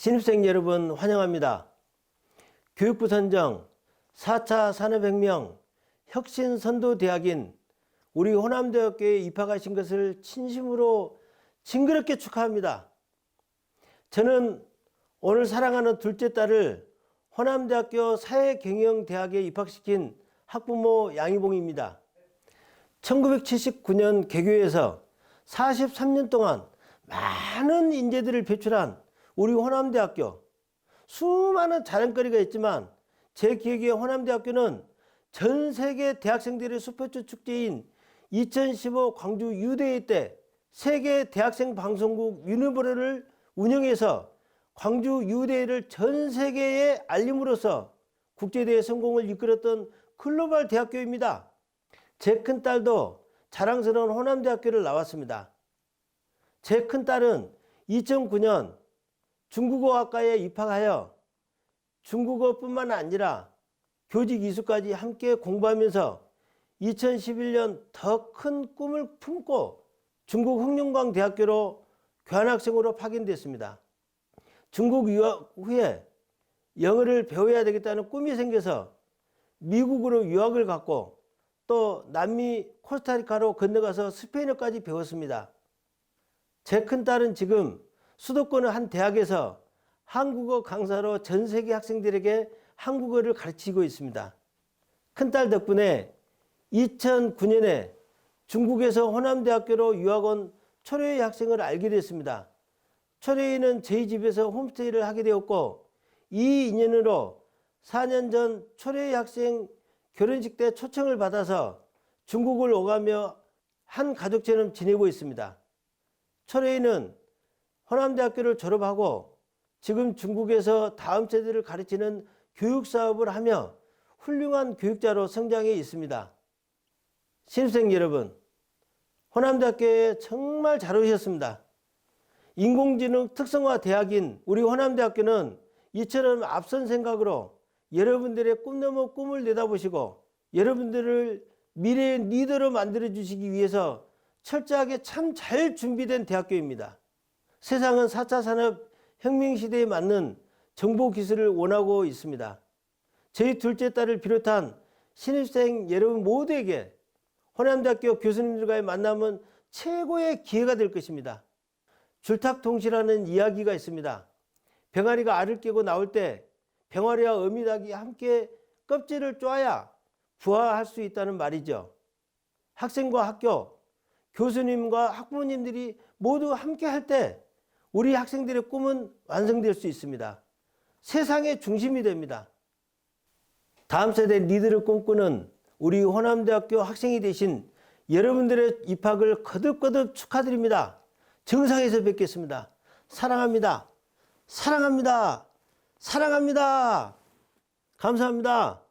신입생 여러분 환영합니다. 교육부 선정 4차 산업혁명 혁신 선도 대학인 우리 호남대학교에 입학하신 것을 진심으로 징그럽게 축하합니다. 저는 오늘 사랑하는 둘째 딸을 호남대학교 사회경영대학에 입학시킨 학부모 양희봉입니다. 1979년 개교에서 43년 동안 많은 인재들을 배출한 우리 호남대학교 수많은 자랑거리가 있지만 제 기억에 호남대학교는 전 세계 대학생들의 스포츠 축제인 2015 광주 유대회 때 세계 대학생 방송국 유니버를 운영해서 광주 유대회를 전 세계에 알림으로써 국제대회 성공을 이끌었던 글로벌 대학교입니다. 제 큰딸도 자랑스러운 호남대학교를 나왔습니다. 제 큰딸은 2009년 중국어학과에 입학하여 중국어뿐만 아니라 교직 이수까지 함께 공부하면서 2011년 더 큰 꿈을 품고 중국 흑룡광 대학교로 교환학생으로 파견됐습니다. 중국 유학 후에 영어를 배워야 되겠다는 꿈이 생겨서 미국으로 유학을 갔고 또 남미 코스타리카로 건너가서 스페인어까지 배웠습니다. 제 큰딸은 지금 수도권의 한 대학에서 한국어 강사로 전 세계 학생들에게 한국어를 가르치고 있습니다. 큰딸 덕분에 2009년에 중국에서 호남대학교로 유학 온 초려의 학생을 알게 됐습니다. 초려이는 저희 집에서 홈스테이를 하게 되었고 이 인연으로 4년 전 초려의 학생 결혼식 때 초청을 받아서 중국을 오가며 한 가족처럼 지내고 있습니다. 초려이는 호남대학교를 졸업하고 지금 중국에서 다음 세대를 가르치는 교육 사업을 하며 훌륭한 교육자로 성장해 있습니다. 신입생 여러분, 호남대학교에 정말 잘 오셨습니다. 인공지능 특성화 대학인 우리 호남대학교는 이처럼 앞선 생각으로 여러분들의 꿈 넘어 꿈을 내다보시고 여러분들을 미래의 리더로 만들어 주시기 위해서 철저하게 참 잘 준비된 대학교입니다. 세상은 4차 산업 혁명 시대에 맞는 정보 기술을 원하고 있습니다. 저희 둘째 딸을 비롯한 신입생 여러분 모두에게 호남대학교 교수님들과의 만남은 최고의 기회가 될 것입니다. 줄탁통치라는 이야기가 있습니다. 병아리가 알을 깨고 나올 때 병아리와 어미닭이 함께 껍질을 쪼아야 부화할 수 있다는 말이죠. 학생과 학교, 교수님과 학부모님들이 모두 함께 할 때 우리 학생들의 꿈은 완성될 수 있습니다. 세상의 중심이 됩니다. 다음 세대 리더를 꿈꾸는 우리 호남대학교 학생이 되신 여러분들의 입학을 거듭거듭 축하드립니다. 정상에서 뵙겠습니다. 사랑합니다. 사랑합니다. 사랑합니다. 감사합니다.